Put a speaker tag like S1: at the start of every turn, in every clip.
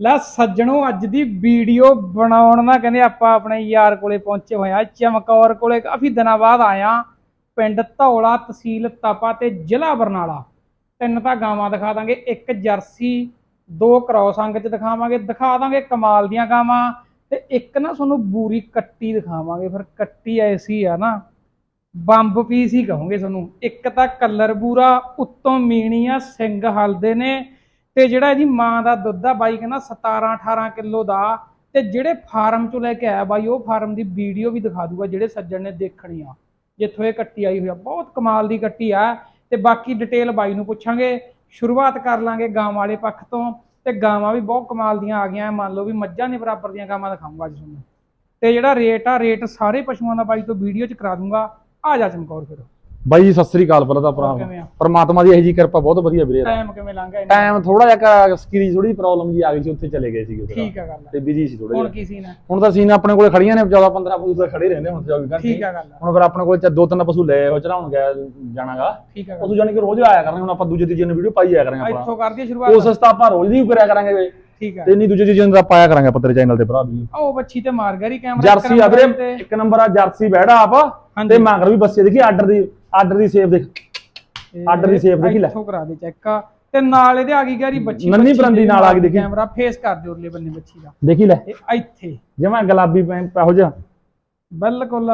S1: ਲੈ ਸੱਜਣੋ, ਅੱਜ ਦੀ ਵੀਡੀਓ ਬਣਾਉਣ ਨਾ ਕਹਿੰਦੇ ਆਪਾਂ ਆਪਣੇ ਯਾਰ ਕੋਲੇ ਪਹੁੰਚੇ ਹੋਏ ਆ ਚਮਕੌਰ ਕੋਲੇ। ਕਾਫੀ ਦਿਨਾਂ ਬਾਅਦ ਆਇਆ ਪਿੰਡ ਧੌਲਾ ਤਹਿਸੀਲ ਤਪਾ ਤੇ ਜ਼ਿਲ੍ਹਾ ਬਰਨਾਲਾ। ਤਿੰਨ ਤਾਂ ਗਾਵਾਂ ਦਿਖਾ ਦਾਂਗੇ, ਇੱਕ ਜਰਸੀ, ਦੋ ਕ੍ਰੋਸ ਅੰਗ ਚ ਦਿਖਾਵਾਂਗੇ, ਦਿਖਾ ਦਾਂਗੇ ਕਮਾਲ ਦੀਆਂ ਗਾਵਾਂ ਤੇ ਇੱਕ ਨਾ ਤੁਹਾਨੂੰ ਬੂਰੀ ਕੱਟੀ ਦਿਖਾਵਾਂਗੇ, ਫਿਰ ਕੱਟੀ ਐਸੀ ਆ ਨਾ, ਬੰਬ ਪੀਸ ਹੀ ਕਹੋਗੇ ਤੁਹਾਨੂੰ। ਇੱਕ ਤਾਂ ਕਲਰ ਬੂਰਾ ਉੱਤੋਂ ਮੀਣੀ ਆ ਸਿੰਘ ਹਲਦੇ ਨੇ ਤੇ ਜਿਹੜਾ ਇਹਦੀ ਮਾਂ ਦਾ ਦੁੱਧ ਆ ਬਾਈ ਕਹਿੰਦਾ 17 18 ਕਿਲੋ ਦਾ, ਤੇ ਜਿਹੜੇ ਫਾਰਮ ਚੋਂ ਲੈ ਕੇ ਆਇਆ ਬਾਈ, ਉਹ ਫਾਰਮ ਦੀ ਵੀਡੀਓ ਵੀ ਦਿਖਾ ਦੂਗਾ ਜਿਹੜੇ ਸੱਜਣ ਨੇ ਦੇਖਣੀ ਆ, ਜਿੱਥੋਂ ਇਹ ਕੱਟੀ ਆਈ ਹੋਈ ਆ। ਬਹੁਤ ਕਮਾਲ ਦੀ ਕੱਟੀ ਆ ਤੇ ਬਾਕੀ ਡਿਟੇਲ ਬਾਈ ਨੂੰ ਪੁੱਛਾਂਗੇ, ਸ਼ੁਰੂਆਤ ਕਰ ਲਾਂਗੇ ਗਾਂ ਵਾਲੇ ਪੱਖ ਤੋਂ, ਤੇ ਗਾਵਾਂ ਵੀ ਬਹੁਤ ਕਮਾਲ ਦੀਆਂ ਆ ਗਈਆਂ, ਮੰਨ ਲਓ ਵੀ ਮੱਝਾਂ ਦੇ ਬਰਾਬਰ ਦੀਆਂ ਗਾਵਾਂ ਦਿਖਾਊਂਗਾ ਅੱਜ ਤੁਹਾਨੂੰ। ਤੇ ਜਿਹੜਾ ਰੇਟ ਆ ਰੇਟ ਸਾਰੇ ਪਸ਼ੂਆਂ ਦਾ ਬਾਈ ਤੋਂ ਵੀਡੀਓ ਚ ਕਰਾ ਦੂੰਗਾ। ਆ ਜਾ ਚਮਕੌਰ ਫਿਰ।
S2: ਬਾਈ ਜੀ ਸਤਿ ਸ੍ਰੀ ਅਕਾਲ ਪਹਿਲਾਂ ਤਾਂ ਭਰਾ? ਪਰਮਾਤਮਾ ਦੀ ਇਹੋ ਜੀ ਕਿਰਪਾ ਬਹੁਤ ਵਧੀਆ ਵੀਰੇ।
S1: ਟਾਈਮ ਕਿਵੇਂ ਲੰਘ ਗਿਆ ਇੰਨਾ?
S2: ਟਾਈਮ ਥੋੜਾ ਜਿਹਾ ਸਕਰੀ ਥੋੜੀ ਪ੍ਰੋਬਲਮ ਜੀ ਆ ਗਈ ਸੀ ਉੱਥੇ ਚਲੇ ਗਏ ਸੀਗੇ।
S1: ਠੀਕ ਆ ਗੱਲ
S2: ਤੇ ਬਿਜ਼ੀ ਸੀ ਥੋੜਾ
S1: ਹੁਣ ਕੀ ਸੀ ਨਾ
S2: ਹੁਣ ਤਾਂ ਸੀਨ ਆਪਣੇ ਕੋਲੇ ਖੜੀਆਂ ਨੇ 14 15 ਪਸ਼ੂ ਤਾਂ ਖੜੇ ਰਹਿੰਦੇ ਹੁਣ 24 ਘੰਟੇ।
S1: ਠੀਕ ਆ ਗੱਲ
S2: ਹੁਣ ਫਿਰ ਆਪਣੇ ਕੋਲੇ ਦੋ ਤਿੰਨ ਪਸ਼ੂ ਲੈ ਉਹ ਚੜਾਉਣ ਗਿਆ ਜਾਣਾਗਾ।
S1: ਠੀਕ ਆ
S2: ਪਸ਼ੂ ਜਾਨੀ ਕਿ ਰੋਜ਼ ਆਇਆ ਕਰਾਂਗੇ ਹੁਣ ਆਪਾਂ ਦੂਜੇ ਤੀਜੇ ਨੂੰ ਵੀਡੀਓ ਪਾਈ ਆਇਆ ਕਰਾਂਗੇ ਆਪਣਾ
S1: ਇੱਥੋਂ ਕਰਦੀ ਸ਼ੁਰੂਆਤ।
S2: ਕੋਸ਼ਿਸ਼ ਤਾਂ ਆਪਾਂ ਰੋਜ਼ ਦੀ ਕਰਿਆ ਕਰਾਂਗੇ
S1: ਠੀਕ
S2: ਤੇ ਨਹੀਂ ਦੂਜੇ ਨੂੰ ਤਾਂ ਪਾਇਆ ਕਰਾਂਗੇ ਆਪਾਂ ਤੇਰੇ ਚੈਨਲ ਤੇ ਭਰਾ ਵੀ।
S1: ਉਹ ਬੱਚੀ ਤੇ ਮਾਰ ਗਿਆ ਰੀ ਕੈਮਰਾ
S2: ਜਰਸੀ ਆ ਵੀਰੇ ਇੱਕ ਨੰਬਰ ਆ ਜਰਸੀ ਬੈੜਾ ਆਪ। ਤੇ ਮਗਰ ਵੀ ਬੱਸੇ ਦੇਖੀ ਆਰਡਰ ਦੀ। ਆਰਡਰ ਦੀ ਸੇਵ ਦੇਖ ਆਰਡਰ ਦੀ ਸੇਵ ਦੇਖੀ ਲੈ।
S1: ਇੱਥੋਂ ਕਰਾ ਦੇ ਚੈੱਕ ਤੇ ਨਾਲ ਇਹਦੇ ਆ ਗਈ ਗੈਰੀ ਬੱਚੀ
S2: ਨੰਨੀ
S1: ਬੱਚੀ
S2: ਪਰੰਦੀ
S1: ਦੇ
S2: ਨਾਲ ਆ ਗਈ ਦੇਖੀ।
S1: ਕੈਮਰਾ ਫੇਸ ਕਰ ਦਿਓ ਉਰਲੇ ਬੰਨੇ ਬੱਚੀ ਦਾ।
S2: ਦੇਖੀ ਲੈ।
S1: ਇੱਥੇ।
S2: ਜਿਵੇਂ ਗੁਲਾਬੀ ਪੈਂਪ ਇਹੋ ਜਿਹਾ।
S1: ਬਿਲਕੁਲ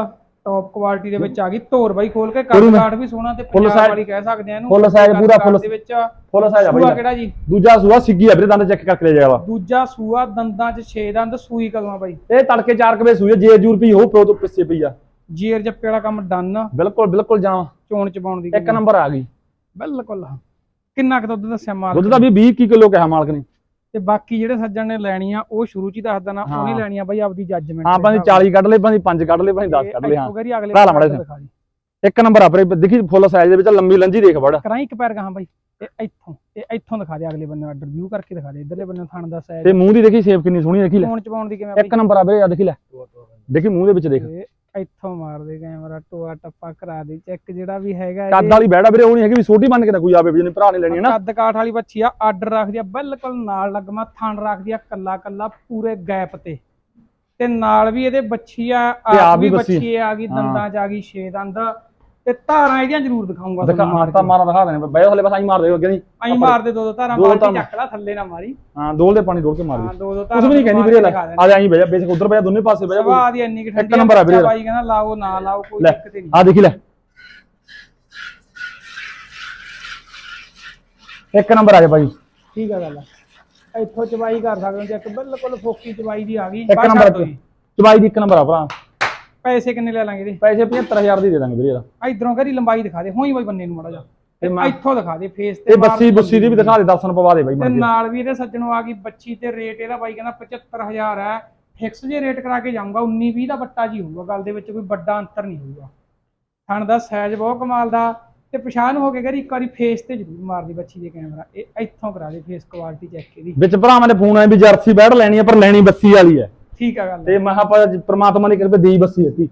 S1: ਟੌਪ ਕੁਆਲਿਟੀ ਦੇ ਵਿੱਚ ਆ ਗਈ। ਧੋਰ ਬਾਈ ਖੋਲ ਕੇ ਕੱਟ। ਕਾਟ ਵੀ ਸੋਹਣਾ ਤੇ
S2: ਫੁੱਲ
S1: ਪੰਜਾਬ ਵਾਲੀ ਕਹਿ ਸਕਦੇ ਆ ਇਹਨੂੰ।
S2: ਫੁੱਲ
S1: ਕੱਦ
S2: ਪੂਰਾ ਫੁੱਲ-
S1: ਦੇ ਵਿੱਚ।
S2: ਫੁੱਲ ਸਾਈਜ਼ ਆ
S1: ਸੂਆ
S2: ਬਾਈ
S1: ਕਿਹੜਾ ਜੀ?
S2: ਦੂਜਾ ਸੂਆ ਸਿੱਗੀ ਆ ਵੀਰੇ ਦੰਦ ਚੈੱਕ ਕਰਕੇ ਲੈ ਜਾਵਾ
S1: ਦੂਜਾ ਸੂਆ ਦੰਦਾਂ 'ਚ 6 ਦੰਦ ਸੂਈ ਕਦੋਂ ਆ ਬਾਈ?
S2: ਇਹ ਤੜਕੇ 4 ਕਵੇ ਸੂਈ ਆ, ਜੇ ਜੂਰ ਪੀ ਹੋ ਪਿਓ ਤੋਂ ਪਿੱਛੇ ਪਈ ਆ।
S1: ਜੀਰ ਜੱਪੇ ਵਾਲਾ ਕੰਮ ਡਨ।
S2: ਬਿਲਕੁਲ ਬਿਲਕੁਲ ਜਾਵਾਂ।
S1: ਚੋਣ ਚ ਪਾਉਣ ਦੀ
S2: ਇੱਕ ਨੰਬਰ ਆ ਗਈ।
S1: ਬਿਲਕੁਲ। ਕਿੰਨਾ ਕੁ ਦੁੱਧ ਦੱਸਿਆ ਮਾਰ
S2: ਦੁੱਧ ਦਾ ਵੀ 20 ਕਿਲੋ ਕਿਹਾ ਮਾਲਕ ਨੇ।
S1: ਤੇ ਬਾਕੀ ਜਿਹੜੇ ਸੱਜਣ ਨੇ ਲੈਣੀ ਆ ਉਹ ਸ਼ੁਰੂ ਚ ਹੀ ਦੱਸ ਦੇਣਾ ਉਹਨੇ
S2: ਹਾਂ।
S1: ਲੈਣੀ ਆ ਬਾਈ ਆਪਦੀ ਜੱਜਮੈਂਟ
S2: ਹਾਂ ਭਾਵੇਂ 40 ਕੱਢ ਲੈ ਭਾਵੇਂ 5 ਕੱਢ ਲੈ ਭਾਵੇਂ 10 ਕੱਢ ਲੈ ਹਾਂ। ਭਰਾ ਲਾ ਮਾੜਾ। ਇੱਕ ਨੰਬਰ ਆ ਵੀਰੇ ਦੇਖੀ ਫੁੱਲ ਸਾਈਜ਼ ਦੇ ਵਿੱਚ ਲੰਮੀ ਲੰਜੀ ਦੇਖ ਵੜ।
S1: ਕਰਾਈ ਇੱਕ ਪੈਰ ਗਾਹਾਂ ਬਾਈ? ਤੇ ਇੱਥੋਂ ਇਹ ਇੱਥੋਂ ਦਿਖਾ ਦੇ ਅਗਲੇ ਬੰਨੇ ਆਰਡਰ ਵਿਊ ਕਰਕੇ ਦਿਖਾ ਦੇ ਇਧਰਲੇ ਬੰਨੇ ਥਣ ਦਾ ਸਾਈਜ਼
S2: ਤੇ ਮੂੰਹ ਦੀ ਦੇਖੀ ਸ਼ੇਪ ਕਿੰਨੀ ਸੋਹਣੀ ਦੇਖੀ ਲੈ।
S1: ਚੋਣ ਚ ਪਾਉਣ ਦੀ ਕਿਵੇਂ ਬਾਈ
S2: ਇੱਕ ਨੰਬਰ ਆ ਵੀਰੇ ਆ ਦੇਖੀ ਲੈ। ਦੇਖੀ ਮੂੰਹ ਦੇ ਵਿੱਚ ਦੇਖ।
S1: ਇੱਥੋਂ ਮਾਰ ਦੇ ਕੈਮਰਾ ਟੋਆ ਟੱਪਾ ਕਰਾ ਦੇ ਚੈੱਕ ਜਿਹੜਾ ਵੀ ਹੈਗਾ
S2: ਕੱਦ ਵਾਲੀ ਬੈੜਾ ਵੀਰੇ ਉਹ ਨਹੀਂ ਹੈਗੀ ਵੀ ਛੋਟੀ ਬਣ ਕੇ ਤਾਂ ਕੋਈ ਆਵੇ ਵੀ ਜਿਹਨੇ ਭਰਾ ਨੇ ਲੈਣੀ ਹੈ ਨਾ।
S1: ਕੱਦ ਕਾਠ ਵਾਲੀ ਬੱਚੀ ਆ ਆਰਡਰ ਰੱਖਦੀ ਆ ਬਿਲਕੁਲ ਨਾਲ ਲੱਗਮਾ ਥਣ ਰੱਖਦੀ ਆ ਕੱਲਾ ਕੱਲਾ ਪੂਰੇ ਗੈਪ ਤੇ। ਤੇ ਨਾਲ ਵੀ ਇਹਦੇ ਬੱਚੀ ਆ ਆਪ ਵੀ
S2: ਬੱਚੀ।
S1: ਆ ਗਈ ਦੰਦਾਂ ਚ ਆ ਗਈ ਛੇ ਦੰਦ। ਤੇ ਧਾਰਾਂ ਇਹਦੀਆਂ ਜ਼ਰੂਰ ਦਿਖਾਉਂਗਾ
S2: ਦਿਖਾ
S1: ਤੁਹਾਨੂੰ ਮਾਰ ਕੇ।
S2: ਮਾਰਾ ਦਿਖਾ ਦੇਣੇ। ਬਈ ਹਲੇ ਬਸ ਆਈ ਮਾਰ ਦੇ ਅੱਗੇ ਨਹੀਂ
S1: ਆਈ ਮਾਰ ਦੇ ਦੋ ਦੋ ਧਾਰਾਂ
S2: ਦੋ ਦੋ
S1: ਬਾਲਟੀ
S2: ਧਾਰਾਂ।
S1: ਚੱਕ ਲਾ ਥੱਲੇ ਨਾ ਮਾਰੀ।
S2: ਹਾਂ ਦੋਲ ਦੇ ਪਾਣੀ ਡੋਲ ਕੇ ਮਾਰ
S1: ਹਾਂ
S2: ਦੇ।
S1: ਦੋ ਦੋ
S2: ਕੁਝ ਵੀ ਨਹੀਂ ਕਹਿੰਦੀ ਵੀਰੇ ਲੈ। ਆ ਜਾ ਆਈ ਬਈ ਬੇਸ਼ੱਕ ਉਧਰ ਬਈ ਦੋਨੇ ਪਾਸੇ ਬਈ
S1: ਸਵਾਹ ਦੀ ਇੰਨੀ ਕਿ ਠੰਡੀ
S2: ਨੰਬਰ ਆ ਵੀਰੇ
S1: ਬਾਈ ਕਹਿੰਦਾ ਲਾਓ ਨਾ ਲਾਓ ਕੋਈ
S2: ਲੈ।
S1: ਦਿੱਕਤ ਹੀ ਨਹੀਂ।
S2: ਆ ਦੇਖੀ ਲੈ। ਇੱਕ ਨੰਬਰ ਆ ਜਾ ਬਾਈ।
S1: ਠੀਕ ਆ ਗੱਲ ਆ। ਇੱਥੋਂ ਚਵਾਈ ਕਰ ਸਕਦੇ ਹੋ ਚੈੱਕ ਬਿਲਕੁਲ ਫੋਕੀ ਚਵਾਈ ਦੀ ਆ ਗਈ
S2: ਇੱਕ ਨੰਬਰ
S1: ਛੱਡ ਦਿਓ ਜੀ।
S2: ਚਵਾਈ ਦੀ ਇੱਕ ਨੰਬਰ ਆ ਭਰਾ।
S1: ਪੈਸੇ ਕਿੰਨੇ ਲੈ ਲਾਂਗੇ ਇਹਦੇ?
S2: ਪੈਸੇ 75000 ਦੀ ਦੇ ਦਾਂਗੇ ਵੀਰੇ ਇਹਦਾ।
S1: ਇਧਰੋਂ ਕਰੀ ਲੰਬਾਈ ਦਿਖਾ ਦੇ ਹੋਈ ਬਾਈ ਬੰਨੇ ਨੂੰ ਮਾੜਾ ਜਾ
S2: ਤੇ
S1: ਇੱਥੋਂ ਦਿਖਾ ਦੇ ਫੇਸ ਤੇ
S2: ਇਹ ਬੱਸੀ ਬੁੱਸੀ ਦੀ ਵੀ ਦਿਖਾ ਦੇ ਦਰਸ਼ਨ ਪਵਾ ਦੇ ਬਾਈ
S1: ਤੇ ਨਾਲ ਵੀ ਇਹਦੇ ਸੱਜਣੋਂ ਆ ਗਈ ਬੱਚੀ ਤੇ ਰੇਟ ਇਹਦਾ ਬਾਈ ਕਹਿੰਦਾ 75000 ਹੈ। ਫਿਕਸ ਜੇ ਰੇਟ ਕਰਾ ਕੇ ਜਾਊਂਗਾ 19 20 ਦਾ ਬੱਟਾ ਜੀ ਹੋਊਗਾ ਗੱਲ ਦੇ ਵਿੱਚ ਕੋਈ ਵੱਡਾ ਅੰਤਰ ਨਹੀਂ ਹੋਊਗਾ। ਥਣ ਦਾ ਸਾਈਜ਼ ਬਹੁਤ ਕਮਾਲ ਦਾ। ਤੇ ਪਛਾਣ ਹੋ ਕੇ ਕਰੀ ਇੱਕ ਵਾਰੀ ਫੇਸ ਤੇ ਜ਼ਰੂਰ ਮਾਰਦੀ ਬੱਚੀ ਦੇ ਕੈਮਰਾ ਇਹ ਇੱਥੋਂ ਕਰਾ ਦੇ ਫੇਸ ਕੁਆਲਿਟੀ ਚੈੱਕ ਇਹਦੀ।
S2: ਵਿੱਚ ਭਰਾਵਾਂ ਨੇ ਫੋਨ ਆਇਆ ਵੀ ਜਰਸੀ ਬੈੜ ਲੈਣੀ ਹੈ ਪਰ ਲੈਣੀ ਬੱਸੀ ਵਾਲੀ ਹੈ।
S1: ਠੀਕ ਆ ਗੱਲ
S2: ਤੇ ਮੈਂ ਆਪਾਂ ਪ੍ਰਮਾਤਮਾ ਨੇ ਕਿਰਪਾ ਦੇਈ ਬੱਸੀ ਦਿੱਤੀ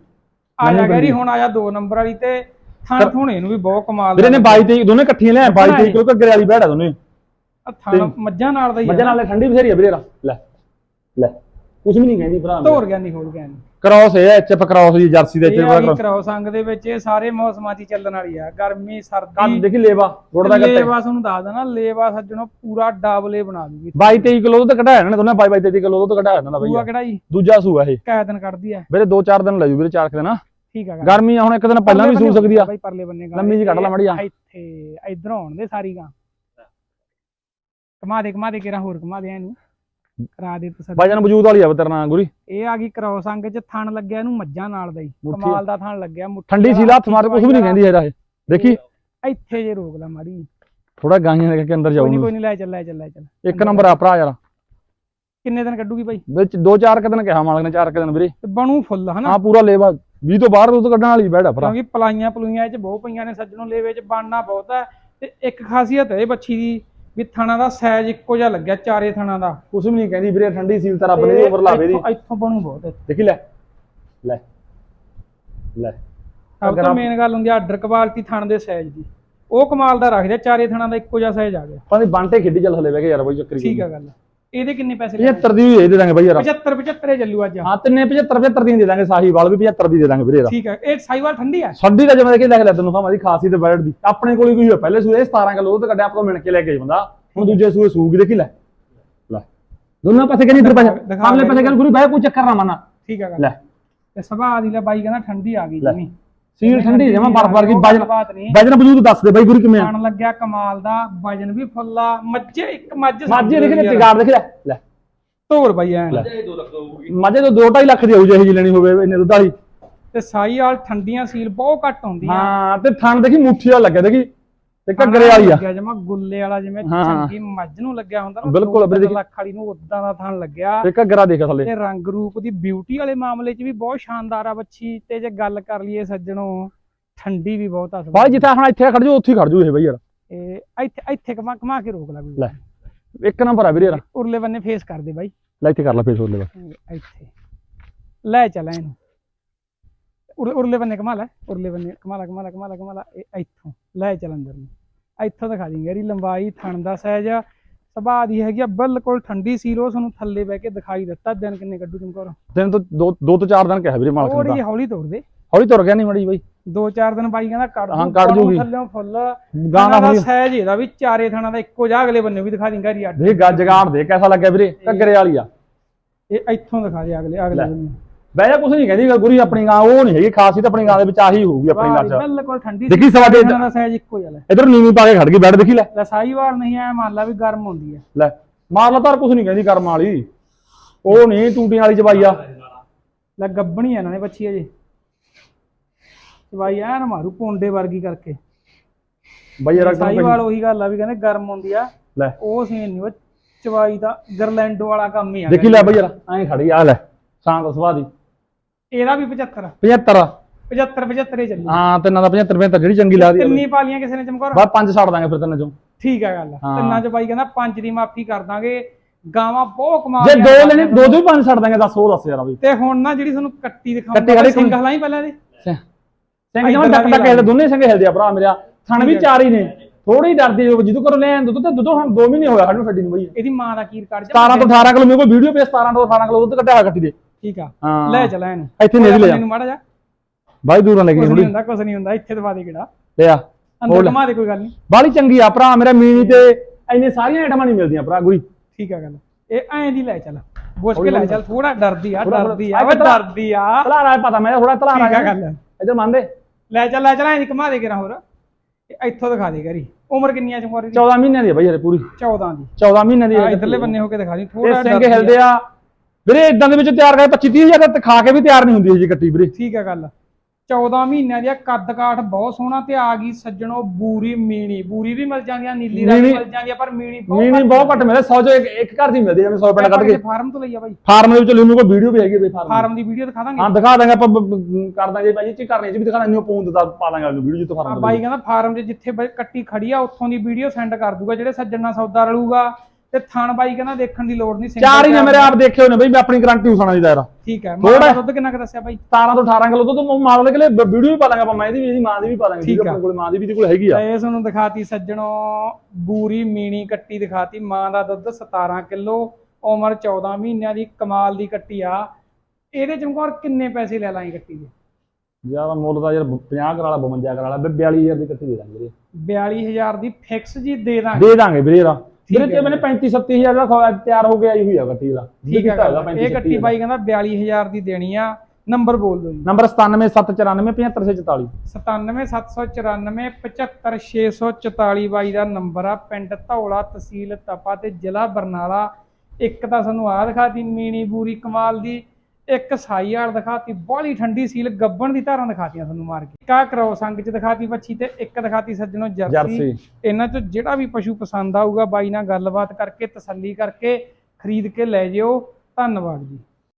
S1: ਆ ਜਾ ਗੈਰੀ। ਹੁਣ ਆ ਜਾ 2 ਨੰਬਰ ਵਾਲੀ ਤੇ ਥਣ ਥੁਣ ਇਹਨੂੰ ਵੀ ਬਹੁਤ ਕਮਾਲ
S2: ਵੀਰੇ ਨੇ
S1: ਦਾ
S2: 22 23 ਦੋਨੇ ਇਕੱਠੀਆਂ ਲਿਆ 22 23 ਕਿਲੋ ਘੱਗਰੇ ਵਾਲੀ ਬੈੜ ਆ ਦੋਨੇ।
S1: ਥਣ ਮੱਝਾਂ ਨਾਲ ਦਾ ਹੀ
S2: ਮੱਝਾਂ ਨਾਲ ਠੰਡੀ ਬਥੇਰੀ ਆ ਵੀਰੇ। ਲੈ ਲੈ। ਕੁਝ ਵੀ ਨਹੀਂ ਕਹਿੰਦੀ ਭਰਾ।
S1: ਧੋਰ ਗਿਆ ਨਹੀਂ ਖੋਲ ਗਿਆ ਨਹੀਂ
S2: ਕ੍ਰਾਸ ਹੈ ਐਚਐਫ ਕ੍ਰਾਸ ਜੀ ਜਰਸੀ ਦੇ
S1: ਇਹ ਆ ਗਈ
S2: ਇੱਥੇ
S1: ਕਰਾਓ ਸੰਗ ਦੇ ਵਿੱਚ ਇਹ ਸਾਰੇ ਮੌਸਮਾਂ 'ਚ ਹੀ ਚੱਲਣ ਵਾਲੀ ਆ। ਗਰਮੀ
S2: ਕੱਦ
S1: ਸਰਦੀ
S2: ਦੇਖੀ ਲੇਵਾ ਗੁੜ ਦਾ ਕੱਟੇ
S1: ਲੇਵਾ ਤੁਹਾਨੂੰ ਦੱਸ ਦੇਣਾ ਲੇਵਾ ਸੱਜਣੋ ਪੂਰਾ ਡਬਲੇ ਬਣਾ ਦੂਗੀ।
S2: 22 23 ਕਿਲੋ ਦੁੱਧ ਕਢਾਇਆ ਇਹਨਾਂ ਨੇ ਦੋਨੇ 22 23 ਕਿਲੋ ਦੁੱਧ ਕਢਾਇਆ ਇਹਨਾਂ ਦਾ
S1: ਪੂਰਾ
S2: ਬਈ।
S1: ਕਿਹੜਾ ਜੀ
S2: ਦੂਜਾ ਸੂਆ ਇਹ।
S1: ਕੈ ਦਿਨ ਕੱਢਦੀ ਆ।
S2: ਵੀਰੇ 2-4 ਦਿਨ ਲੈ ਜੂ ਵੀਰੇ 4 ਦਿਨ।
S1: ਠੀਕ ਆ।
S2: ਗਰਮੀ ਆ ਹੁਣ ਇੱਕ ਦਿਨ ਪਹਿਲਾਂ ਵੀ
S1: ਪਰਲੇ
S2: ਸੂ ਸਕਦੀ ਆ।
S1: ਬਾਈ ਪਰਲੇ ਬੰਨੇ ਗਾ।
S2: ਲੰਮੀ ਜਿਹੀ ਕੱਢ ਲਾ ਮਾੜੀ ਆ।
S1: ਇੱਥੇ ਇਧਰੋਂ ਆਉਣ ਦੇ ਸਾਰੀ ਗਾਂ। ਕਮਾ ਦੇ ਕਮਾ ਦੇ ਕਿਰਾ ਹੋਰ ਕਮਾ ਦੇ ਇਹਨੂੰ। ਕਰਾ ਦੇ ਤਸੱਲੀ
S2: ਬਾਜਨ ਵਜੂਦ ਵਾਲੀ ਆ ਤੇਰਾ ਨਾਂ ਗੁਰੀ।
S1: ਇਹ ਆ ਗਈ ਕਰਾਓ ਸੰਗ 'ਚ ਥਣ ਲੱਗਿਆ ਇਹਨੂੰ ਮੱਝਾਂ ਨਾਲ ਦਾ ਹੀ।
S2: ਮੁੱਠੀ
S1: ਕਮਾਲ ਦਾ ਥਣ ਲੱਗਿਆ ਮੁੱਠੀ
S2: ਠੰਡੀ ਸੀ
S1: ਵਾਲਾ,
S2: ਲੱਥ ਮਾਰ ਕੁਝ ਵੀ ਨਹੀਂ ਕਹਿੰਦੀ ਇਹਦਾ ਇਹ। ਦੇਖੀ।
S1: ਇੱਥੇ ਜੇ ਰੋਕ ਲਾ ਮਾੜੀ।
S2: ਥੋੜਾ ਗਾਈਆਂ ਦੇ ਕੇ ਅੰਦਰ
S1: ਕੋਈ
S2: ਜਾਊ
S1: ਨਹੀਂ ਕੋਈ ਨਹੀਂ ਲੈ ਚੱਲ ਲੈ ਚੱਲ ਲੈ ਚੱਲ।
S2: ਇੱਕ ਨੰਬਰ ਆ ਭਰਾ ਯਾਰ।
S1: ਕਿੰਨੇ ਦਿਨ ਕੱਢੂਗੀ ਬਾਈ?
S2: ਵਿੱਚ 2-4 ਦਿਨ ਕਿਹਾ ਮਾਲਕ ਨੇ 4 ਦਿਨ ਵੀਰੇ।
S1: ਤੇ ਬਣੂ ਫੁੱਲ ਹਨਾ?
S2: ਹਾਂ ਪੂਰਾ ਲੇਵਾ। 20 ਤੋਂ ਬਾਹਰ ਦੁੱਧ ਕੱਢਣ ਵਾਲੀ ਆ ਭਰਾ।
S1: ਕਿਉਂਕਿ ਪਲਾਈਆਂ ਪਲੂਈਆਂ ਇਹ ਚ ਬਹੁਤ ਪਈਆਂ ਨੇ ਸੱਜਣੋਂ ਲੇਵੇ ਚ ਬਣਨਾ ਬਹੁਤ ਹੈ। ਤੇ ਇੱਕ ਖਾਸੀਅਤ ਹੈ ਇਹ ਬੱਚੀ ਦੀ। ਵੀ ਥਣਾ ਦਾ ਸਾਈਜ਼ ਇੱਕੋ ਜਿਹਾ ਲੱਗਿਆ ਚਾਰੇ ਥਣਾ ਦਾ।
S2: ਕੁਝ ਵੀ ਨਹੀਂ ਕਹਿੰਦੀ ਵੀਰੇ ਠੰਡੀ ਸੀਲ ਤਾਂ ਰੱਬ ਨੇ ਦੀ ਉਮਰ ਲਾਵੇ ਦੀ
S1: ਇੱਥੋਂ- ਇੱਥੋਂ ਬਣੂ ਬਹੁਤ।
S2: ਦੇਖੀ ਲੈ ਲੈ ਲੈ।
S1: ਸਭ ਤੋਂ ਮੇਨ ਗੱਲ ਹੁੰਦੀ ਆ ਆਰਡਰ ਕੁਆਲਿਟੀ ਥਣ ਦੇ ਸਾਈਜ਼ ਦੀ। ਉਹ ਕਮਾਲ ਦਾ ਰੱਖਦੇ ਚਾਰੇ ਥਣਾ ਦਾ ਇੱਕੋ ਜਿਹਾ ਸਾਈਜ਼ ਆ ਗਿਆ।
S2: ਪਾਣੀ ਬੰਟੇ ਖੇਡੀ ਚੱਲ ਹਲੇ ਬਹਿ ਕੇ ਯਾਰ ਬਈ ਚੱਕਰੀ
S1: ਠੀਕ ਆ ਗੱਲ। ਇਹਦੇ ਕਿੰਨੇ ਪੈਸੇ ਲੈ
S2: 75 ਦੀ ਦੇ ਦਾਂਗੇ ਬਾਈ ਯਾਰ।
S1: 75 75 ਚੱਲੂ ਅੱਜ।
S2: ਹਾਂ ਤਿੰਨੇ 75 75 ਦੀ ਦੇ ਦਾਂਗੇ ਸਾਹੀਵਾਲ ਵੀ 75 ਦੀ ਦੇ ਦਾਂਗੇ ਵੀਰੇ
S1: ਠੀਕ ਹੈ ਇਹ ਸਾਈਵਾਲ ਠੰਡੀ ਆ
S2: ਛੱਡੀ ਦਾ ਜਿਵੇਂ ਕਿ ਲਿਖ ਲੈ ਤੈਨੂੰ ਦੀ ਖਾਸੀ ਤੇ ਬੈਠ ਦੀ। ਆਪਣੇ ਕੋਲ ਹੀ ਕੋਈ ਹੋਇਆ ਪਹਿਲੇ ਸੂਏ 17 ਕਿਲੋ ਉਹ ਤੇ ਕੱਢਿਆ ਆਪਾਂ ਮਿਣ ਕੇ ਲੈ ਕੇ ਆਈ ਬੰਦਾ। ਹੁਣ ਦੂਜੇ ਸੂਏ ਸੂਗੀ ਦੇਖੀ ਲੈ। ਲੈ। ਦੋਨਾਂ ਪਾਸੇ ਕਹਿੰਦੀ ਇਧਰ ਪਾਸੇ?
S1: ਦਿਖਾ
S2: ਸਾਹਮਣੇ
S1: ਲੈ।
S2: ਪਾਸੇ ਕਹਿੰਦੀ ਗੁਰੂ ਬਾਈ ਕੋਈ ਚੱਕਰ ਨਾ ਮੰਨਾ
S1: ਠੀਕ ਹੈ ਗੱਲ।
S2: ਲੈ।
S1: ਤੇ ਸੁਭਾਅ ਦੀ ਲੈ ਬਾਈ ਕਹਿੰਦਾ ਠੰਡੀ ਆ ਗਈ
S2: ਲੈ। ਸੀਲ ਠੰਡੀ ਜਮਾ ਬਰਫ ਵਰਗੀ ਵਜਨ
S1: ਬਾਤ ਨਹੀਂ।
S2: ਵਜਨ ਵਜੂਦ ਦੱਸ ਦੇ ਬਾਈ ਗੁਰੂ ਕਿਵੇਂ ਆ?
S1: ਖਾਣ ਲੱਗਿਆ ਕਮਾਲ ਦਾ ਵਜਨ ਵੀ ਫੁੱਲਾ ਮੱਝੇ ਇੱਕ ਮੱਝ
S2: ਮਾਝੇ ਦੇਖ ਲੈ ਟਿਗਾੜ ਦੇਖ ਲੈ ਲੈ।
S1: ਤੋਰ ਬਾਈ ਐ।
S2: ਲੈ। ਮਾਝੇ ਤੋਂ 2.5 ਲੱਖ ਦੀ ਆਊ ਜਿਹੀ ਜੀ ਲੈਣੀ ਹੋਵੇ ਇੰਨੇ ਦੁੱਧ ਵਾਲੀ
S1: ਤੇ ਸਾਈ ਵਾਲ ਠੰਡੀਆਂ ਸੀਲ ਬਹੁਤ ਘੱਟ ਹੁੰਦੀਆਂ।
S2: ਹਾਂ ਤੇ ਥਣ ਦੇਖੀ ਮੁੱਠੀ ਵਾਲਾ ਲੱਗਿਆ ਦੇਖੀ। ਤੇ ਘੱਗਰੇ ਵਾਲੀ ਆ।
S1: ਜਮਾ ਗੁੱਲੇ ਵਾਲਾ ਜਿਵੇਂ। ਚੰਗੀ ਮੱਝ ਨੂੰ ਲੱਗਿਆ ਹੁੰਦਾ ਨਾ
S2: ਬਿਲਕੁਲ, ਬਿਲਕੁਲ।
S1: ਲੱਖ ਵਾਲੀ ਨੂੰ ਉਦਾਂ ਦਾ ਥਣ ਲੱਗਿਆ।
S2: ਤੇ ਘੱਗਰਾ ਦੇਖ ਥੱਲੇ।
S1: ਤੇ ਰੰਗ ਰੂਪ ਦੀ ਬਿਊਟੀ ਵਾਲੇ ਮਾਮਲੇ 'ਚ ਵੀ ਬਹੁਤ ਸ਼ਾਨਦਾਰ ਆ ਬੱਚੀ ਤੇ ਜੇ ਗੱਲ ਕਰ ਲਈਏ ਸੱਜਣੋ ਠੰਡੀ ਵੀ ਬਹੁਤ ਆ
S2: ਬਾਈ ਜਿੱਥੇ ਹੁਣ ਇੱਥੇ ਖੜ ਜੂ ਉੱਥੇ ਖੜ ਜੂ ਇਹ ਬਾਈ ਯਾਰ।
S1: ਇਹ ਇੱਥੇ ਇੱਥੇ ਕਮਾ ਕਮਾ ਕੇ ਰੋਕ ਲਾ
S2: ਲੈ ਇੱਕ ਨੰਬਰ ਆ ਵੀਰੇ ਯਾਰ।
S1: ਉਰਲੇ ਬੰਨੇ ਫੇਸ ਕਰ ਦੇ ਬਾਈ।
S2: ਲੈ ਇੱਥੇ ਕਰ ਲੈ ਫੇਸ ਬਸ
S1: ਇਹ ਇੱਥੇ। ਲੈ ਚੱਲ ਇਹਨੂੰ। ਉਰ- ਉਰਲੇ ਬੰਨੇ ਕਮਾ ਲੈ ਉਰਲੇ ਬੰਨੇ ਕਮਾ ਲਾ ਕਮਾ ਲਾ ਕਮਾ ਲਾ ਕਮਾ ਲਾ ਇਹ ਇੱਥੋਂ ਲੈ ਚੱਲ ਅੰਦਰ ਨੂੰ। ਇੱਥੋਂ ਦਿਖਾ ਦਿੰਗੇ ਇਹਦੀ ਲੰਬਾਈ ਥਣ ਦਾ ਸਾਈਜ਼ ਸੁਭਾਅ ਦੀ ਹੈਗੀ ਆ ਬਿਲਕੁਲ ਠੰਡੀ ਸੀ ਰੋ ਤੁਹਾਨੂੰ ਥੱਲੇ ਬਹਿ ਕੇ ਦਿਖਾਈ ਦਿੱਤਾ। ਦਿਨ ਕਿੰਨੇ ਕੱਢੂ ਚਮਕੌਰ
S2: ਦਿਨ ਤੋਂ ਦੋ ਦੋ ਤੋਂ ਚਾਰ ਦਿਨ ਕਿਹਾ ਵੀਰੇ ਮਾਲਕ ਨੇ
S1: ਥੋੜੀ
S2: ਤਾਂ।
S1: ਹੌਲੀ ਤੋੜ ਦੇ।
S2: ਹੌਲੀ ਤੁਰ ਗਿਆ ਨਹੀਂ ਮੜੀ ਬਾਈ।
S1: ਦੋ ਚਾਰ ਦਿਨ ਬਾਈ ਕਹਿੰਦਾ ਕੱਢ
S2: ਹਾਂ,
S1: ਦੂੰ,
S2: ਕੱਢ ਜੂਗੀ।
S1: ਥੱਲਿਓਂ ਫੁੱਲ।
S2: ਗਾਂ ਦਾ
S1: ਸਾਈਜ਼ ਇਹਦਾ ਵੀ ਚਾਰੇ ਥਣਾ ਦਾ ਇੱਕੋ ਜਿਹਾ ਅਗਲੇ ਬੰਨੇ ਵੀ ਦਿਖਾ ਦਿੰਗਾ ਰੀ ਅੱਡ।
S2: ਦੇਖ ਗੱਜ ਗਾੜ ਦੇ ਕਿਹਦਾ ਲੱਗਿਆ ਵੀਰੇ? ਘੱਗਰੇ ਵਾਲੀ ਆ।
S1: ਇਹ ਇੱਥੋਂ ਦਿਖਾ ਦੇ ਅਗਲੇ ਅਗਲੇ
S2: ਲੈ।
S1: ਬੰਨੇ।
S2: ਬਹਿ ਜਾ ਕੁਛ ਨਹੀਂ ਕਹਿੰਦੀ ਗੁਰੀ ਆਪਣੀ ਗਾਂ ਉਹ ਨਹੀਂ ਹੈਗੀ ਖਾਸੀ ਤਾਂ ਆਪਣੀ ਗਾਂ ਦੇ ਵਿੱਚ ਆਹੀ ਹੋਊਗੀ ਆਪਣੀ ਗਾਂ
S1: ਜੀ,
S2: ਚ
S1: ਬਿਲਕੁਲ ਠੰਡੀ
S2: ਦੇਖੀ ਸਵਾ ਦੇ
S1: ਥਣਾ ਦਾ ਸਾਈਜ਼ ਇੱਕੋ ਜਿਹਾ ਲੈ।
S2: ਇਧਰ ਨੀਵੀਂ ਪਾ ਕੇ ਖੜ ਗਈ ਬੈਠ ਦੇਖੀ ਲੈ।
S1: ਲਸਾਈ ਵਾਲ ਨਹੀਂ ਐ ਮੰਨ ਲਾ ਵੀ ਗਰਮ ਹੁੰਦੀ ਹੈ।
S2: ਲੈ ਮਾਰ ਲਾ ਤਾਂ ਕੁਛ ਨਹੀਂ ਕਹਿੰਦੀ ਕਰਮ ਵਾਲੀ। ਉਹ ਨਹੀਂ ਟੂਟੀਆਂ ਵਾਲੀ ਚਬਾਈ ਆ।
S1: ਲੈ ਗੱਬਣੀ ਇਹਨਾਂ ਨੇ ਬੱਚੀ ਅਜੇ। ਚਵਾਈ ਐਨ ਮਾਰੂ ਪੋਂਡੇ ਵਰਗੀ ਕਰਕੇ।
S2: ਬਾਈ ਯਾਰ
S1: ਸਾਈ ਵਾਲ ਉਹੀ ਗੱਲ ਆ ਵੀ ਕਹਿੰਦੇ ਗਰਮ ਹੁੰਦੀ ਆ।
S2: ਲੈ।
S1: ਉਹ ਸੀਨ ਨਹੀਂ ਉਹ ਚਵਾਈ ਦਾ ਗਰਲੈਂਡੋ ਵਾਲਾ ਕੰਮ ਹੀ ਆ
S2: ਦੇਖੀ ਲੈ ਬਾਈ ਯਾਰ ਐਂ ਖੜੀ ਆ ਲੈ ਸ਼ਾਂਤ ਸੁਭਾਅ ਦੀ।
S1: ਇਹਦਾ ਵੀ 75
S2: 75
S1: 75 75 ਚੱਲੀ।
S2: ਹਾਂ ਤਿੰਨਾਂ ਦਾ 75 75 ਜਿਹੜੀ ਚੰਗੀ ਲੱਗਦੀ
S1: ਤਿੰਨੀ ਪਾਲੀਆਂ ਕਿਸੇ ਨੇ ਚਮਕੌਰ?
S2: ਬਸ ਪੰਜ ਛੱਡ ਦਾਂਗੇ ਫਿਰ ਤਿੰਨ ਚੋਂ।
S1: ਠੀਕ ਆ ਗੱਲ
S2: ਹਾਂ।
S1: ਤਿੰਨਾਂ ਚ ਬਾਈ ਕਹਿੰਦਾ ਪੰਜ ਦੀ ਮਾਫੀ ਕਰ ਦਾਂਗੇ। ਗਾਵਾਂ ਬਹੁਤ ਕਮਾਲ
S2: ਜੇ ਦੋ ਲੈਣੇ ਦੋ ਦੋ ਹੀ ਪੰਜ ਛੱਡ ਦਾਂਗੇ ਦੱਸ ਉਹ ਦੱਸ ਯਾਰ ਬਈ।
S1: ਤੇ ਹੁਣ ਨਾ ਜਿਹੜੀ ਤੁਹਾਨੂੰ ਕੱਟੀ ਦਿਖਾਉਂਦਾ ਸਿੰਘ ਹਲਾਈ ਪਹਿਲਾਂ ਦੇ?
S2: ਸਿੰਘ। ਜਮਾ ਟੱਕ ਟੱਕ ਹਿਲਦੇ ਦੋਨੇ ਸਿੰਘ ਹਿਲਦੇ ਆ ਭਰਾ ਮੇਰਾ। ਥਣ ਵੀ ਚਾਰ ਹੀ ਨੇ। ਥੋੜੀ ਡਰਦੀ ਜੋ ਜਦੋਂ ਕਰੋ ਲੈ ਦੁੱਧ ਤੇ ਦੁੱਧ ਹੁਣ 2 ਮਹੀਨੇ ਹੋਇਆ ਸਾਨੂੰ ਛੱਡੀ ਨੂੰ ਬਈ।
S1: ਇਹਦੀ ਮਾਂ ਦਾ ਕੀ ਰਿਕਾਰਡ
S2: 17 ਤੋਂ 18 ਕਿਲੋ ਮੇਰੇ ਕੋਲ ਵੀਡੀਓ ਪੇ 17 ਤੋਂ 18 ਕਿਲੋ ਦੁੱਧ ਕੱਢਿਆ ਹੋਇਆ ਕੱਟੀ ਦੇ।
S1: ਠੀਕ ਆ?
S2: ਹਾਂ।
S1: ਲੈ ਚਲਾ ਇਹਨੂੰ
S2: ਇੱਥੇ ਨੇੜੇ ਲੈ ਜਾ।
S1: ਮੈਨੂੰ ਮਾੜਾ ਜਾ।
S2: ਬਾਈ ਦੂਰਾਂ ਲੈ ਕੇ ਥੋੜੀ
S1: ਹੁੰਦਾ ਕੁਝ ਨਹੀਂ ਹੁੰਦਾ ਇੱਥੇ ਦਵਾ ਦੇ ਕਿਹੜਾ।
S2: ਲੈ ਆ
S1: ਅੰਦਰ ਘੁਮਾ ਦੇ ਕੋਈ ਗੱਲ ਨਹੀਂ
S2: ਬਾਲੀ ਚੰਗੀ ਆ ਭਰਾ ਮੇਰਾ ਮੀਨੀ ਤੇ ਇੰਨੇ ਸਾਰੀਆਂ ਆਈਟਮਾਂ ਨਹੀਂ ਮਿਲਦੀਆਂ ਭਰਾ ਗੁਰੀ
S1: ਠੀਕ ਆ ਗੱਲ। ਇਹ ਐਂ ਦੀ ਲੈ ਚੱਲ। ਬੁੱਝ ਕੇ ਲੈ ਚੱਲ ਥੋੜਾ ਡਰਦੀ ਆ ਡਰਦੀ ਆ ਓਏ ਡਰਦੀ ਆ।
S2: ਤਲਾਰਾ ਪਤਾ ਮੈਂ ਥੋੜਾ ਤਲਾਰਾ
S1: ਠੀਕ ਆ ਗੱਲ।
S2: ਇਧਰ ਮੰਨਦੇ
S1: ਲੈ ਚੱਲ ਲੈ ਚੱਲ ਐਂ ਘੁਮਾ ਦੇ ਕਿਰਾ ਹੋਰ। ਇੱਥੋਂ ਦਿਖਾ ਦੇ ਕਰੀ। ਉਮਰ ਕਿੰਨੀ ਆ ਚਮਕੌਰੀ ਦੀ?
S2: 14 ਮਹੀਨਿਆਂ ਦੀ ਆ ਬਈ ਯਾਰ ਪੂਰੀ।
S1: 14 ਦੀ।
S2: 14 ਮਹੀਨਿਆਂ ਦੀ
S1: ਇਧਰਲੇ ਬੰਨੇ ਹੋ ਕੇ ਦਿਖਾ ਦੀ ਥੋੜਾ
S2: ਸਿੰਘ ਹਿਲਦੇ ਆ। ਵੀਰੇ ਇਦਾਂ ਦੇ ਵਿੱਚ ਤਿਆਰ ਕਰ 25 30000 ਦਾ ਖਾ ਕੇ ਵੀ ਤਿਆਰ ਨਹੀਂ ਹੁੰਦੀ ਜੀ ਕੱਟੀ ਵੀਰੇ।
S1: ਠੀਕ ਆ ਗੱਲ। 14 ਮਹੀਨਿਆਂ ਦੀ ਆ, ਕੱਦ ਕਾਠ ਬਹੁਤ ਸੋਹਣਾ ਤੇ ਆ ਗਈ ਸੱਜਣੋ ਬੂਰੀ ਮੀਣੀ। ਬੂਰੀ ਵੀ ਮਿਲ ਜਾਂਦੀ ਆ ਨੀਲੀ
S2: ਮੀਣੀ-
S1: ਮਿਲ ਜਾਂਦੀ ਆ ਪਰ ਮੀਣੀ ਬਹੁਤ
S2: ਮੀਨੀ ਬਹੁਤ ਘੱਟ ਮਿਲਦੇ 100 ਚੋਂ ਇੱਕ ਇੱਕ ਘਰ ਦੀ ਮਿਲਦੀ ਜਿਵੇਂ 100 ਪਿੰਡ ਕੱਢ ਕੇ।
S1: ਫਾਰਮ ਤੋਂ ਲਈ ਆ ਬਾਈ।
S2: ਫਾਰਮ ਦੇ ਵਿੱਚ ਲਿਮੂ ਕੋ ਵੀਡੀਓ ਵੀ ਹੈਗੀ ਬਈ ਫਾਰਮ
S1: ਫਾਰਮ ਦੀ ਵੀਡੀਓ ਦਿਖਾ ਦਾਂਗੇ।
S2: ਹਾਂ ਦਿਖਾ ਦਾਂਗੇ ਆਪਾਂ ਬ- ਬ- ਕਰ ਦਾਂਗੇ ਭਾਈ ਜੀ ਕਰਨੀ ਚ ਵੀ ਦਿਖਾ ਦਾਂਗੇ ਪੂੰਦ ਦਾ ਪਾ ਦਾਂਗੇ ਵੀਡੀਓ ਜਿੱਥੋਂ
S1: ਆ
S2: ਫਾਰਮ
S1: ਬਾਈ ਕਹਿੰਦਾ ਫਾਰਮ 'ਚ ਜਿੱਥੇ ਬਾਈ ਕੱਟੀ ਖੜੀ ਆ ਉੱਥੋਂ ਦੀ ਵੀਡੀਓ ਸੈਂਡ ਕਰ ਦੂਗਾ ਜਿਹੜੇ ਸੱਜਣ ਨਾਲ ਸੌਦਾ ਰਲੂਗਾ। ਤੇ ਥਣ ਬਾਈ ਕਹਿੰਦਾ ਦੇਖਣ ਦੀ ਲੋੜ ਨਹੀਂ
S2: ਚਾਰ ਹੀ ਨੇ ਮੇਰੇ ਆਪ ਦੇਖੇ ਹੋਏ ਨੇ ਬਈ ਮੈਂ ਆਪਣੀ ਗਾਰੰਟੀ ਉਸਾਣਾ ਜੀ ਦਾਇਰਾ
S1: ਠੀਕ ਹੈ ਮਾਂ ਦਾ ਦੁੱਧ ਕਿੰਨਾ ਕੁ ਦੱਸਿਆ ਬਾਈ?
S2: 17 ਤੋਂ 18 ਕਿਲੋ ਦੁੱਧ ਮਾਲ ਦੇ ਕੋਲੇ ਵੀਡੀਓ ਵੀ ਪਾ ਦਾਂਗੇ ਆਪਾਂ ਮੈਂ ਇਹਦੀ ਵੀ ਇਹਦੀ ਮਾਂ ਦੀ ਵੀ ਪਾ
S1: ਆ।
S2: ਆਪਣੇ ਕੋਲੇ ਮਾਂ ਦੀ ਵੀ ਇਹਦੇ ਕੋਲ ਹੈਗੀ ਆ।
S1: ਤੇ ਇਸ ਨੂੰ ਦਿਖਾਤੀ ਸੱਜਣੋ ਬੂਰੀ ਮੀਣੀ ਕੱਟੀ ਦਿਖਾਤੀ ਮਾਂ ਦਾ ਦੁੱਧ 17 ਕਿਲੋ ਉਮਰ 14 ਮਹੀਨਿਆਂ ਦੀ ਕਮਾਲ ਦੀ ਕੱਟੀ ਆ। ਇਹਦੇ ਚਮਕੌਰ ਕਿੰਨੇ ਪੈਸੇ ਲੈ ਲਾਂਗੇ ਕੱਟੀ ਦੇ?
S2: ਜ਼ਿਆਦਾ ਮੁੱਲ ਦਾ ਯਾਰ 50 ਕਰਾਲਾ 52 ਕਰਾਲਾ 42000 ਦੀ ਕੱਟੀ ਦੇ ਦਾਂਗੇ ਵੀਰੇ।
S1: 42000 ਦੀ ਫਿਕਸ ਜੀ ਦੇ ਦਾਂਗੇ।
S2: ਦੇ ਦਾਂਗੇ ਵੀਰੇ ਯਾਰ। ਵੀਰੇ ਤੇ ਮੈਨੇ 35 37000 ਦਾ ਖਵਾ- ਤਿਆਰ ਹੋ ਆਈ ਹੋਈ ਆ ਕੱਟੀ ਦਾ।
S1: ਠੀਕ ਹੈ। ਇਹ ਕੱਟੀ ਬਾਈ ਕਹਿੰਦਾ 42000 ਦੀ ਦੇਣੀ ਆ। ਨੰਬਰ ਬੋਲ ਦਿਓ ਜੀ।
S2: ਨੰਬਰ 97794 75644
S1: 97794 75644 ਬਾਈ ਦਾ ਨੰਬਰ ਆ। ਪਿੰਡ ਧੌਲਾ ਤਹਿਸੀਲ ਤਪਾ ਤੇ ਜ਼ਿਲ੍ਹਾ ਬਰਨਾਲਾ। ਇੱਕ ਤਾਂ ਸਾਨੂੰ ਆ ਦਿਖਾਤੀ ਮੀਣੀ ਬੂਰੀ ਕਮਾਲ ਦੀ। ਇੱਕ ਸਾਈਆੜ ਦਿਖਾਤੀ ਬਾਹਲੀ ਠੰਡੀ ਸੀਲ ਗੱਬਣ ਦੀ ਧਾਰਾਂ ਦਿਖਾਤੀਆਂ ਤੁਹਾਨੂੰ ਮਾਰ ਕੇ। ਕਾ ਕ੍ਰੋਸ ਅੰਗ ਚ ਦਿਖਾਤੀ ਬੱਚੀ ਤੇ ਇੱਕ ਦਿਖਾਤੀ ਸੱਜਣੋ
S2: ਜਰਸੀ।
S1: ਇਹਨਾਂ ਚੋਂ ਜਿਹੜਾ ਵੀ ਪਸ਼ੂ ਪਸੰਦ ਆਊਗਾ ਬਾਈ ਨਾਲ ਗੱਲਬਾਤ ਕਰਕੇ ਤਸੱਲੀ ਕਰਕੇ ਖਰੀਦ ਕੇ ਲੈ ਜਿਓ। ਧੰਨਵਾਦ ਜੀ।